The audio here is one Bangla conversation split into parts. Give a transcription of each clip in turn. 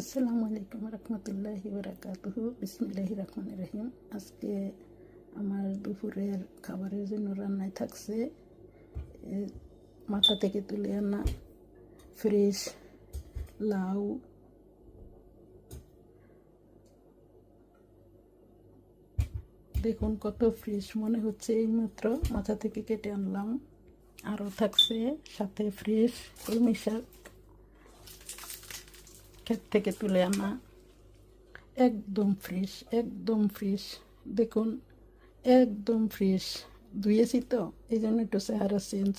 আসসালামু আলাইকুম রহমতুল্লাহি বারাকাতুহু। বিসমিল্লাহি রহমান রহিম। আজকে আমার দুপুরের খাবারের জন্য রান্নায় থাকছে মাথা থেকে তুলে আনা ফ্রেশ লাউ, দেখুন কত ফ্রেশ মনে হচ্ছে এইমাত্র মাথা থেকে কেটে আনলাম। আরও থাকছে সাথে ফ্রেশ কলমি শাক। ক্ষেত থেকে তুলে আনা। একদম ফ্রেশ একদম ফ্রেশ দেখুন, একদম ফ্রেশ ধুয়েছি তো, এই জন্য একটু চেহারা চেঞ্জ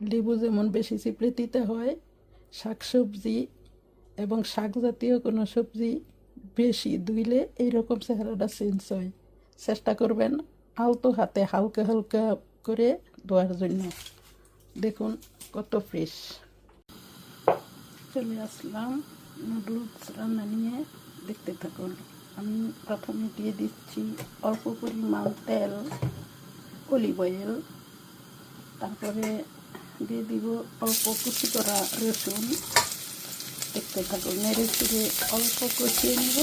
লেবু যেমন বেশি চিপড়ে দিতে হয় শাক সবজি এবং শাক জাতীয় কোনো সবজি বেশি ধুইলে এইরকম চেহারাটা চেঞ্জ হয়। চেষ্টা করবেন আলতো হাতে হালকা হালকা করে ধোয়ার জন্য। দেখুন কত ফ্রেশ চলে আসলাম। নুডলস রান্না নিয়ে দেখতে থাকুন। আমি প্রথমে দিয়ে দিচ্ছি অল্প পরিমাণ তেল অলিভ অয়েল তারপরে দিয়ে দিব অল্প কুচি করা রসুন। দেখতে থাকুন, নেড়ে চেড়ে অল্প কষিয়ে নেব।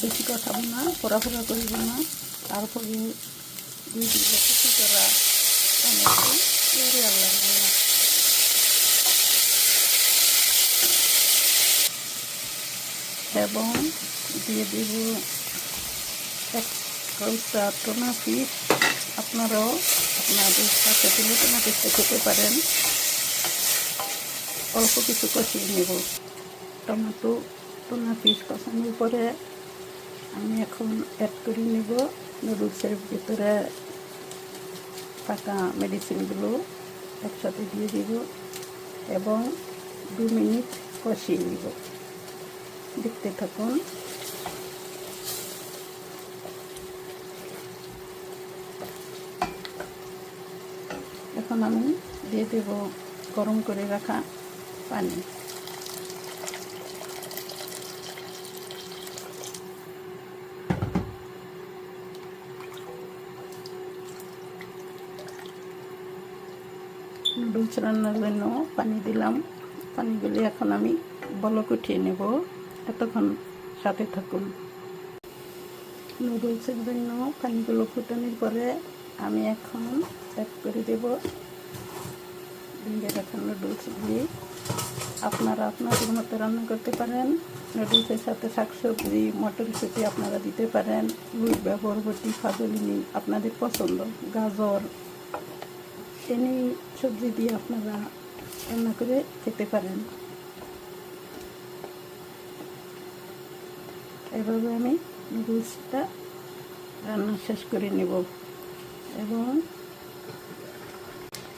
বেশি কষাবো না ফোড়া ফোড়া করিব না। তারপরে দিয়ে দিব কুচি করা টমেটো। এরিয়াল লাগবে না এবং দিয়ে দেব এক কৌচা টোনা পিস আপনারাও আপনাদের সাথে তুলে টোনা পিসটা খেতে পারেন। অল্প কিছু কষিয়ে নেব। টমেটো টোনা পিস কষানোর পরে আমি এখন অ্যাড করে নেব নুডলসের ভিতরে থাকা মেডিসিনগুলো একসাথে দিয়ে দিব এবং দু মিনিট কষিয়ে নেব। দেখতে থাকুন। এখন আমি দিয়ে দেব গরম করে রাখা পানি। নুডলস রান্নার জন্য পানি দিলাম। পানিগুলি এখন আমি বলক উঠিয়ে নেব। এতক্ষণ সাথে থাকুন। নুডলসের জন্য পানিগুলো ফুটানোর পরে আমি এখন অ্যাড করে দেব। ভেঙে রাখা নুডলসগুলি আপনারা আপনাদের মতো রান্না করতে পারেন। নুডলসের সাথে শাকসবজি, মটরশুঁটি আপনারা দিতে পারেন। লুইবা বরবটি ফাজলিনি আপনাদের পছন্দ। গাজর এনে সবজি দিয়ে আপনারা রান্না করে খেতে পারেন। এভাবে আমি নুডলসটা রান্না শেষ করে নেব। এবং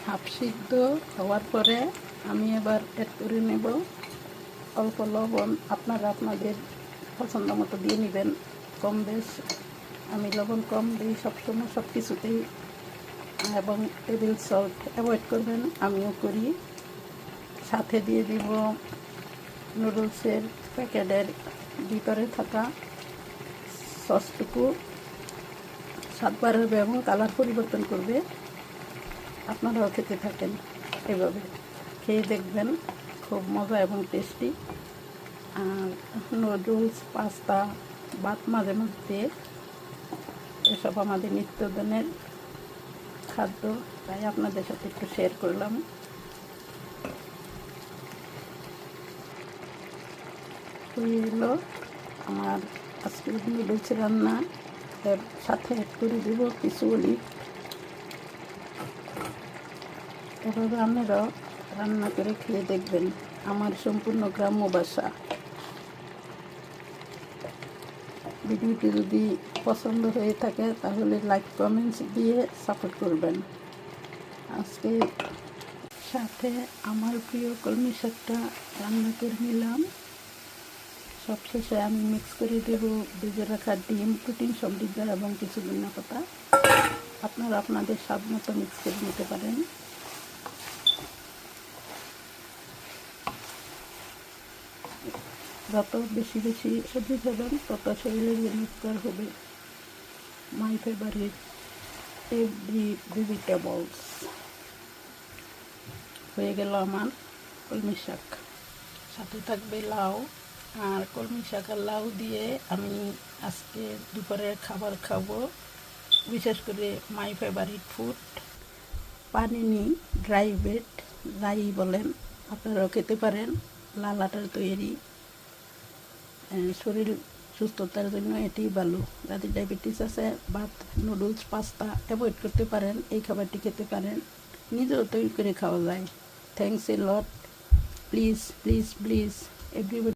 হাফ সিদ্ধ হওয়ার পরে আমি এবার অ্যাড করে নেব। অল্প লবণ আপনারা আপনাদের পছন্দ মতো দিয়ে নেবেন। কম বেশ আমি লবণ কম দিই সবসময় সব কিছুতেই এবং টেবিল সল্ট অ্যাভয়েড করবেন, আমিও করি। সাথে দিয়ে দিব নুডলসের প্যাকেটের ভিতরে থাকা সসটুকু স্বাদবার হবে এবং কালার পরিবর্তন করবে। আপনারাও খেতে থাকেন এভাবে। খেয়ে দেখবেন খুব মজা এবং টেস্টি আর নুডলস পাস্তা ভাত মাঝে মধ্যে এসব আমাদের নিত্যদিনের খাদ্য, তাই আপনাদের সাথে একটু শেয়ার করলাম। হয়ে এলো আমার আজকের নুডলস রান্না। এর সাথে অ্যাড করে দেব কিছু এভাবে আপনারাও রান্না করে খেয়ে দেখবেন আমার সম্পূর্ণ গ্রাম্য বাসা ভিডিওটি যদি পছন্দ হয়ে থাকে, তাহলে লাইক কমেন্টস দিয়ে সাপোর্ট করবেন। আজকে সাথে আমার প্রিয় কলমি শাকটা রান্না করে নিলাম। সবশেষে আমি মিক্স করে দেব ভেজে রাখা ডিম প্রোটিন সমৃদ্ধ এবং কিছু ভিন্ন পাতা আপনারা আপনাদের স্বাদ মতো মিক্স করে নিতে পারেন। যত বেশি বেশি সবজি খাবেন তত শরীরের উপকার হবে মাই ফেভারিট এভরি ভেজিটেবলস হয়ে গেল আমার কলমি শাক। সাথে থাকবে লাউ। আর কলমি শাকার লাউ দিয়ে আমি আজকে দুপুরের খাবার খাব। বিশেষ করে my favourite food panini dry bread যাই বলেন, আপনারাও খেতে পারেন। লাল আটার তৈরি। শরীর সুস্থতার জন্য এটি ভালো। যাদের ডায়াবেটিস আছে, ভাত নুডলস পাস্তা অ্যাভয়েড করতে পারেন, এই খাবারটি খেতে পারেন। নিজেও তৈরি করে খাওয়া যায়। Thanks a lot please please please everybody